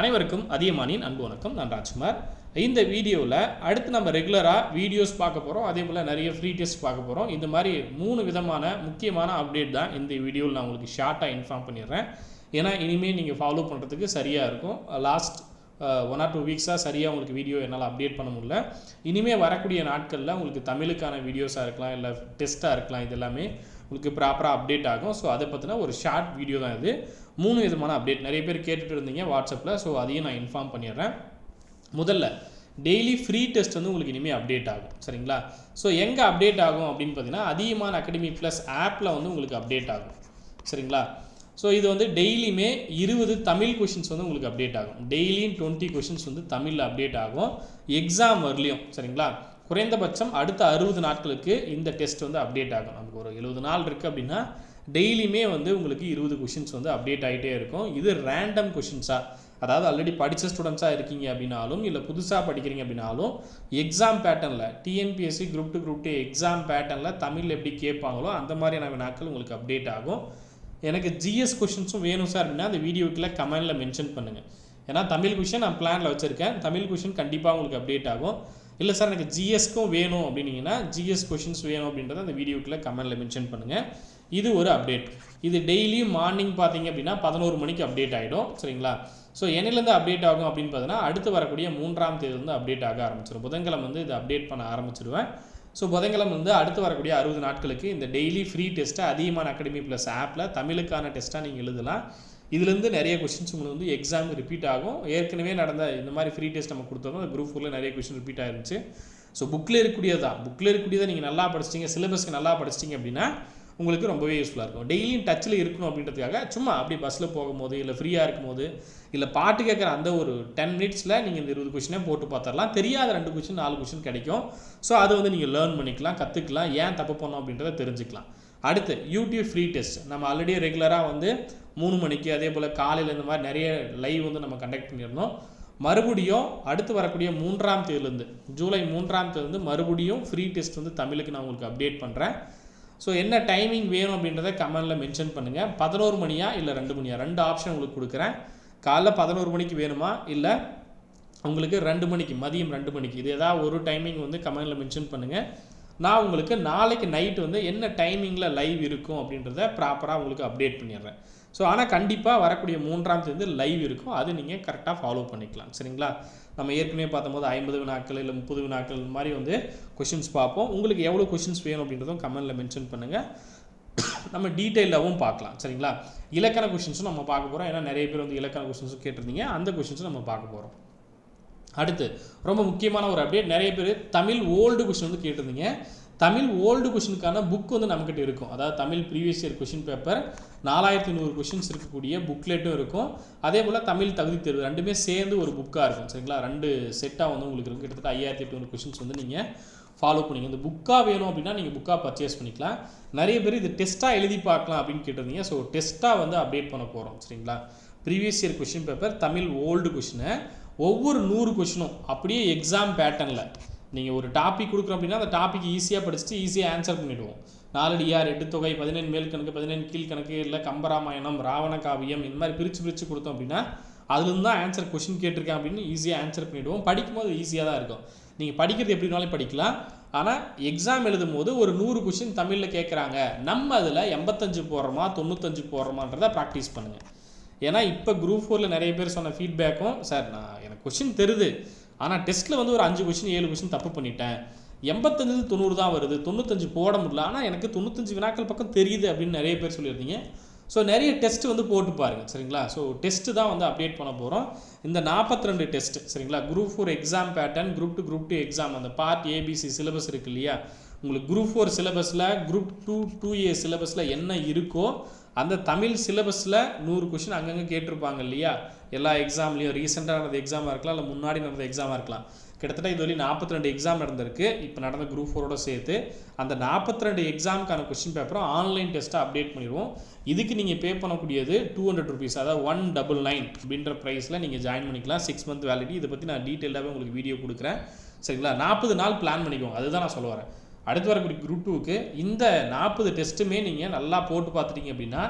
அனைவருக்கும் அதியமானின் அன்பு வணக்கம். நான் ராஜ்குமார். இந்த வீடியோவில் அடுத்து நம்ம ரெகுலராக வீடியோஸ் பார்க்க போகிறோம் அதே போல் நிறைய ஃப்ரீ டெஸ்ட் பார்க்க போகிறோம் இந்த மாதிரி மூணு விதமான முக்கியமான அப்டேட் தான் இந்த வீடியோவில் நான் உங்களுக்கு ஷார்ட்டாக இன்ஃபார்ம் பண்ணிடுறேன். ஏன்னா இனிமேல் நீங்கள் ஃபாலோ பண்ணுறதுக்கு சரியாக இருக்கும். லாஸ்ட் ஒன் ஆர் டூ வீக்ஸாக சரியாக உங்களுக்கு வீடியோ என்னால் அப்டேட் பண்ண முடியல. இனிமேல் வரக்கூடிய நாட்களில் உங்களுக்கு தமிழுக்கான வீடியோஸாக இருக்கலாம் இல்லை டெஸ்ட்டாக இருக்கலாம் இது எல்லாமே உங்களுக்கு ப்ராப்பராக அப்டேட் ஆகும். ஸோ அதை பற்றின ஒரு ஷார்ட் வீடியோ தான் இது. மூணு விதமான அப்டேட் நிறைய பேர் கேட்டுட்டு இருந்தீங்க வாட்ஸ்அப்பில் ஸோ அதையும் நான் இன்ஃபார்ம் பண்ணிடுறேன். முதல்ல டெய்லி ஃப்ரீ டெஸ்ட் வந்து உங்களுக்கு இனிமேல் அப்டேட் ஆகும். சரிங்களா? ஸோ எங்கே அப்டேட் ஆகும் அப்படின்னு பார்த்தீங்கன்னா அதிகமான அகாடமி ப்ளஸ் ஆப்பில் வந்து உங்களுக்கு அப்டேட் ஆகும். சரிங்களா? ஸோ இது வந்து டெய்லியுமே இருபது தமிழ் கொஷின்ஸ் வந்து உங்களுக்கு அப்டேட் ஆகும். டெய்லியும் டுவெண்ட்டி கொஷின்ஸ் வந்து தமிழில் அப்டேட் ஆகும். எக்ஸாம் வரலையும். சரிங்களா? குறைந்தபட்சம் அடுத்த அறுபது நாட்களுக்கு இந்த டெஸ்ட் வந்து அப்டேட் ஆகும் நமக்கு ஒரு எழுபது நாள் இருக்குது அப்படின்னா டெய்லியுமே வந்து உங்களுக்கு இருபது கொஷின்ஸ் வந்து அப்டேட் ஆகிட்டே இருக்கும். இது ரேண்டம் கொஷின்ஸாக அதாவது ஆல்ரெடி படித்த ஸ்டூடெண்ட்ஸாக இருக்கீங்க அப்படின்னாலும் இல்லை புதுசாக படிக்கிறீங்க அப்படின்னாலும் எக்ஸாம் பேட்டர்னில் TNPSC group two group two exam பேட்டர்னில் தமிழில் எப்படி கேட்பாங்களோ அந்த மாதிரியான வினாக்கள் உங்களுக்கு அப்டேட் ஆகும். எனக்கு ஜிஎஸ் கொஷின்ஸும் வேணும் சார் அப்படின்னா அந்த வீடியோக்குள்ள கமெண்டில் மென்ஷன் பண்ணுங்கள் ஏன்னா தமிழ் கொஷின் நான் பிளானில் வச்சுருக்கேன். தமிழ் கொஷின் கண்டிப்பாக உங்களுக்கு அப்டேட் ஆகும். இல்லை சார் எனக்கு ஜிஎஸ்க்கும் வேணும் அப்படின்னீங்கன்னா ஜிஎஸ் கொஷின்ஸ் வேணும் அப்படின்றத அந்த வீடியோக்குள்ள கமெண்டில் மென்ஷன் பண்ணுங்கள் இது ஒரு அப்டேட் இது டெய்லியும் மார்னிங் பார்த்தீங்க அப்படின்னா பதினோரு மணிக்கு அப்டேட் ஆகிடும் சரிங்களா? ஸோ என்னிலேருந்து அப்டேட் ஆகும் அப்படின்னு பார்த்தீங்கன்னா அடுத்து வரக்கூடிய மூன்றாம் தேதி வந்து அப்டேட் ஆக ஆரம்பிச்சிடும் புதன்கிழமை வந்து இது அப்டேட் பண்ண ஆரம்பிச்சிடுவேன் ஸோ புதன்கிழமை வந்து அடுத்து வரக்கூடிய அறுபது நாட்களுக்கு இந்த டெய்லி ஃப்ரீ டெஸ்ட்டை அதிகமான அகாடமி ப்ளஸ் ஆப்பில் தமிழுக்கான டெஸ்ட்டாக நீங்கள் எழுதலாம். இதுலேருந்து நிறைய கொஷின்ஸ் உங்களுக்கு வந்து எக்ஸாம் ரிப்பீட் ஆகும். ஏற்கனவே நடந்த இந்த மாதிரி ஃப்ரீ டெஸ்ட் நம்ம கொடுத்தோம். அந்த குரூப் ஃபோரில் நிறைய கொஷின் ரிப்பீட் ஆயிருந்துச்சு. ஸோ புக்கில் இருக்கக்கூடியதான் புக்கில் இருக்கக்கூடியதை நீங்கள் நல்லா படிச்சிட்டிங்க சிலபஸ்க்கு நல்லா படிச்சிட்டிங்க அப்படின்னா உங்களுக்கு ரொம்பவே யூஸ்ஃபுல்லாக இருக்கும். டெய்லியும் டச்சில் இருக்கணும் அப்படின்றதுக்காக சும்மா அப்படி பஸ்ஸில் போகும்போது இல்லை ஃப்ரீயாக இருக்கும்போது இல்லை பாட்டு கேட்குற அந்த ஒரு டென் மினிட்ஸில் நீங்கள் இந்த இருபது கொஷினே போட்டு பார்த்துடலாம். தெரியாத ரெண்டு கொஷின் நாலு கொஷின் கிடைக்கும். ஸோ அதை வந்து நீங்கள் லேர்ன் பண்ணிக்கலாம் கற்றுக்கலாம் ஏன் தப்பு பண்ணோம் அப்படின்றத தெரிஞ்சுக்கலாம். அடுத்து யூடியூப் ஃப்ரீ டெஸ்ட் நம்ம ஆல்ரெடி ரெகுலராக வந்து மூணு மணிக்கு அதே போல் காலையில் இந்த மாதிரி நிறைய லைவ் வந்து நம்ம கண்டக்ட் பண்ணியிருந்தோம். மறுபடியும் அடுத்து வரக்கூடிய மூன்றாம் தேதியிலேருந்து ஜூலை மூன்றாம் தேதியிலேருந்து மறுபடியும் ஃப்ரீ டெஸ்ட் வந்து தமிழுக்கு நான் உங்களுக்கு அப்டேட் பண்ணுறேன் ஸோ என்ன டைமிங் வேணும் அப்படின்றத கமெண்டில் மென்ஷன் பண்ணுங்கள் பதினோரு மணியா இல்லை ரெண்டு மணியா? ரெண்டு ஆப்ஷன் உங்களுக்கு கொடுக்குறேன். காலைல பதினோரு மணிக்கு வேணுமா? இல்லை உங்களுக்கு ரெண்டு மணிக்கு மதியம் ரெண்டு மணிக்கு. இது ஏதாவது ஒரு டைமிங் வந்து கமெண்டில் மென்ஷன் பண்ணுங்கள் நான் உங்களுக்கு நாளைக்கு நைட் வந்து என்ன டைமிங்கில் லைவ் இருக்கும் அப்படின்றத ப்ராப்பராக உங்களுக்கு அப்டேட் பண்ணிடுறேன். ஸோ ஆனால் கண்டிப்பாக வரக்கூடிய மூன்றாம் தேதி லைவ் இருக்கும். அது நீங்கள் கரெக்டாக ஃபாலோ பண்ணிக்கலாம். சரிங்களா? நம்ம ஏற்கனவே பார்த்தம்போது ஐம்பது வினாக்கள் இல்லை முப்பது வினாக்கள் இந்த மாதிரி வந்து கொஷின்ஸ் பார்ப்போம். உங்களுக்கு எவ்வளோ கொஷின்ஸ் வேணும் அப்படின்றதும் கமெண்ட்டில் மென்ஷன் பண்ணுங்கள் நம்ம டீட்டெயிலாகவும் பார்க்கலாம். சரிங்களா? இலக்கண கொஷின்ஸும் நம்ம பார்க்க போகிறோம் ஏன்னா நிறைய பேர் வந்து இலக்கண கொஷின்ஸும் கேட்டிருந்தீங்க. அந்த கொஷின்ஸும் நம்ம பார்க்க போகிறோம் அடுத்து ரொம்ப முக்கியமான ஒரு அப்டேட் நிறைய பேர் தமிழ் ஓல்டு கொஷின் வந்து கேட்டிருந்தீங்க. தமிழ் ஓல்டு கொஷினுக்கான புக் வந்து நம்மக்கிட்ட இருக்கும். அதாவது Tamil previous year question paper நாலாயிரத்தி நூறு கொஷின்ஸ் இருக்கக்கூடிய புக்லெட்டும் இருக்கும். அதே போல் தமிழ் தகுதி தேர்வு ரெண்டுமே சேர்ந்து ஒரு புக்காக இருக்கும். சரிங்களா? ரெண்டு செட்டாக வந்து உங்களுக்கு இருக்கும். கிட்டத்தட்ட ஐயாயிரத்தி எட்நூறு கொஷின்ஸ் வந்து நீங்கள் ஃபாலோ பண்ணிங்க இந்த புக்காக வேணும் அப்படின்னா நீங்கள் புக்காக பர்ச்சேஸ் பண்ணிக்கலாம். நிறைய பேர் இது டெஸ்ட்டாக எழுதி பார்க்கலாம் அப்படின்னு கேட்டிருந்தீங்க. ஸோ டெஸ்ட்டாக வந்து அப்டேட் பண்ண போகிறோம் சரிங்களா? Previous year question paper Tamil old கொஷினை ஒவ்வொரு நூறு கொஷினும் அப்படியே எக்ஸாம் பேட்டர்னில் நீங்கள் ஒரு டாபிக் கொடுக்குறோம் அப்படின்னா அந்த டாபிக் ஈஸியாக படிச்சுட்டு ஈஸியாக ஆன்சர் பண்ணிவிடுவோம் நாலடியார் எட்டு தொகை பதினேழு மேல் கணக்கு பதினேழு கீழ் கணக்கு இல்லை கம்பராமாயணம் ராவண காவியம் இந்த மாதிரி பிரித்து பிரித்து கொடுத்தோம் அப்படின்னா அதுலேருந்து தான் ஆன்சர் கொஷின் கேட்டிருக்கேன் அப்படின்னு ஈஸியாக ஆன்சர் பண்ணிவிடுவோம் படிக்கும்போது ஈஸியாக தான் இருக்கும். நீங்கள் படிக்கிறது எப்படினாலும் படிக்கலாம். ஆனால் எக்ஸாம் எழுதும் போது ஒரு நூறு கொஷின் தமிழில் கேட்குறாங்க நம்ம அதில் எண்பத்தஞ்சு போடுறோமா தொண்ணூத்தஞ்சு போடுறோமான்றதை ப்ராக்டிஸ் பண்ணுங்கள் ஏன்னா இப்போ குரூப் ஃபோரில் நிறைய பேர் சொன்ன ஃபீட்பேக்கும் சார் நான் எனக்கு கொஷின் தெரியுது ஆனால் டெஸ்ட்டில் வந்து ஒரு அஞ்சு கொஷின் ஏழு கொஷின் தப்பு பண்ணிட்டேன். எண்பத்தஞ்சு தொண்ணூறு தான் வருது. தொண்ணூத்தஞ்சு போட முடியல. ஆனால் எனக்கு தொண்ணூத்தஞ்சு வினாக்கள் பக்கம் தெரியுது அப்படின்னு நிறைய பேர் சொல்லியிருந்தீங்க. ஸோ நிறைய டெஸ்ட் வந்து போட்டு பாருங்கள் சரிங்களா? ஸோ டெஸ்ட்டு தான் வந்து அப்டேட் பண்ண போகிறோம் இந்த நாற்பத்தி ரெண்டு டெஸ்ட் சரிங்களா? Group four exam pattern group two group two exam அந்த பார்ட் ஏபிசி சிலபஸ் இருக்கு இல்லையா? உங்களுக்கு குரூப் ஃபோர் சிலபஸில் குரூப் டூ டூ ஏ சிலபஸில் என்ன இருக்கோ அந்த தமிழ் சிலபஸில் நூறு கொஷின் அங்கங்கே கேட்டிருப்பாங்க இல்லையா? எல்லா எக்ஸாம்லேயும் ரீசெண்டாக நடந்த எக்ஸாமாக இருக்கலாம் இல்லை முன்னாடி நடந்த எக்ஸாமாக இருக்கலாம். கிட்டத்தட்ட இது வரையும் நாற்பத்தி ரெண்டு எக்ஸாம் நடந்திருக்கு. இப்போ நடந்த குரூப் ஃபோரோட சேர்த்து அந்த நாற்பத்தி ரெண்டு எக்ஸாமுக்கான கொஸ்டின் பேப்பரும் ஆன்லைன் டெஸ்ட்டாக அப்டேட் பண்ணிடுவோம். இதுக்கு நீங்கள் பே பண்ணக்கூடியது டூ ஹண்ட்ரட் ருபீஸ் அதாவது ஒன் டபுள் நைன் அப்படின்ற ப்ரைஸில் நீங்கள் ஜாயின் பண்ணிக்கலாம். சிக்ஸ் மந்த் வேலிட்டி இதை பற்றி நான் டீட்டெயிலாகவே உங்களுக்கு வீடியோ கொடுக்குறேன். சரிங்களா? நாற்பது நாள் பிளான் பண்ணிக்கோங்க. அதுதான் நான் சொல்ல வரேன். அடுத்து வரக்கூடிய குரூப் டூக்கு இந்த நாற்பது டெஸ்ட்டுமே நீங்கள் நல்லா போட்டு பார்த்துட்டீங்க அப்படின்னா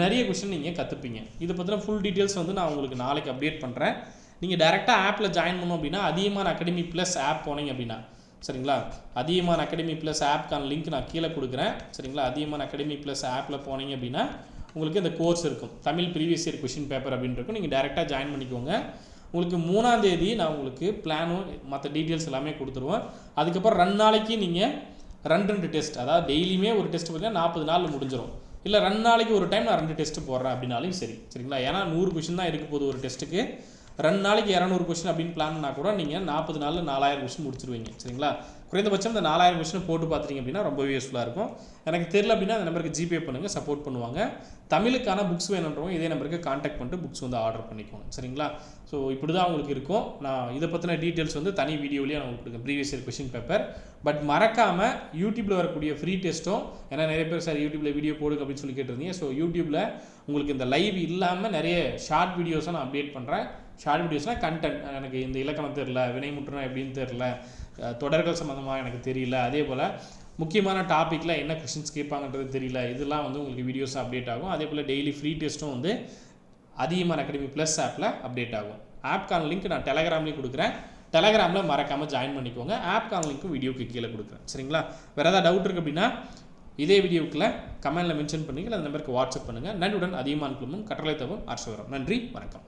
நிறைய கொஷின் நீங்கள் கற்றுப்பீங்க இதை பற்றின ஃபுல் டீட்டெயில்ஸ் வந்து நான் உங்களுக்கு நாளைக்கு அப்டேட் பண்ணுறேன் நீங்கள் டேரெக்டாக ஆப்பில் ஜாயின் பண்ணோம் அப்படின்னா அதிகமான அகாடமி ப்ளஸ் ஆப் போனீங்க அப்படின்னா சரிங்களா? அதிகமான அகாடமி ப்ளஸ் ஆப்க்கான லிங்க் நான் கீழே கொடுக்குறேன் சரிங்களா? அதிகமான அகாடமி ப்ளஸ் ஆப்பில் போனீங்க அப்படின்னா உங்களுக்கு இந்த கோர்ஸ் இருக்கும். Tamil previous year question paper அப்படின்னு இருக்கும். நீங்கள் டேரெக்டாக ஜாயின் பண்ணிக்கோங்க. உங்களுக்கு மூணாம் தேதி நான் உங்களுக்கு பிளானும் மற்ற டீட்டெயில்ஸ் எல்லாமே கொடுத்துருவேன் அதுக்கப்புறம் ரெண்டு நாளைக்கு நீங்கள் ரெண்டு ரெண்டு டெஸ்ட் அதாவது டெய்லியுமே ஒரு டெஸ்ட் பார்த்தீங்கன்னா நாற்பது நாளில் முடிஞ்சிடும் இல்லை ரெண்டு நாளைக்கு ஒரு டைம் நான் ரெண்டு டெஸ்ட் போடுறேன் அப்படின்னாலும் சரி. சரிங்களா? ஏன்னா நூறு கொஷின் தான் இருக்க போகுது ஒரு டெஸ்ட்டுக்கு ரெண்டு நாளைக்கு இரநூறு கொஷின் அப்படின்னு பிளான் கூட நீங்கள் நாற்பது நாளில் நாலாயிரம் கொஷின் முடிச்சிருவீங்க. சரிங்களா? குறைந்தபட்சம் இந்த நாலாயிரம் கொஷின் போட்டு பார்த்துட்டீங்க அப்படின்னா ரொம்பவே யூஸ்ஃபுல்லாக இருக்கும். எனக்கு தெரியல அப்படின்னா அந்த நம்பருக்கு ஜிபே பண்ணுங்கள் சப்போர்ட் பண்ணுவாங்க. தமிழுக்கான புக்ஸ் வேணுன்றவங்க இதே நம்பருக்கு காண்டாக்ட் பண்ணிட்டு புக்ஸ் வந்து ஆர்டர் பண்ணிக்கோங்க. சரிங்களா? ஸோ இப்படி தான் உங்களுக்கு இருக்கும். நான் இதை பற்றின டீட்டெயில்ஸ் வந்து தனி வீடியோலேயே நான் உங்களுக்கு previous year question paper but மறக்காமல் யூடியூப்பில் வரக்கூடிய ஃப்ரீ டெஸ்ட்டும் ஏன்னா நிறைய பேர் சார் யூடியூப்பில் வீடியோ போடுங்க அப்படின்னு சொல்லி கேட்டிருந்தீங்க. ஸோ யூடியூப்பில் உங்களுக்கு இந்த லைவ் இல்லாமல் நிறைய ஷார்ட் வீடியோஸை நான் அப்டேட் பண்ணுறேன் ஷார்ட் வீடியோஸ்னால் கண்டென்ட் எனக்கு இந்த இலக்கணம் தெரில வினைமுற்றணும் எப்படின்னு தெரில தொடர்கள் சம்மந்தமாக எனக்கு தெரியல. அதே போல் முக்கியமான டாப்பிக்கில் என்ன கொஷின்ஸ் கேட்பாங்கன்றது தெரியல. இதெல்லாம் வந்து உங்களுக்கு வீடியோஸ் அப்டேட் ஆகும். அதே போல் டெய்லி ஃப்ரீ டெஸ்ட்டும் வந்து அதிகமான அகாடமி ப்ளஸ் ஆப்பில் அப்டேட் ஆகும். ஆப்கான லிங்க் நான் டெலகிராம்லேயும் கொடுக்குறேன். டெலகிராமில் மறக்காமல் ஜாயின் பண்ணிக்கோங்க. ஆப்கான லிங்க்கும் வீடியோக்கு கீழே கொடுக்குறேன். சரிங்களா? வேறு ஏதாவது டவுட் இருக்குது அப்படின்னா இதே வீடியோக்கில் கமெண்டில் மென்ஷன் பண்ணி அந்த நம்பருக்கு வாட்ஸ்அப் பண்ணுங்கள் நன்றியுடன் அதிகமான குழுமம் கட்டளை தவம் அரசு நன்றி வணக்கம்.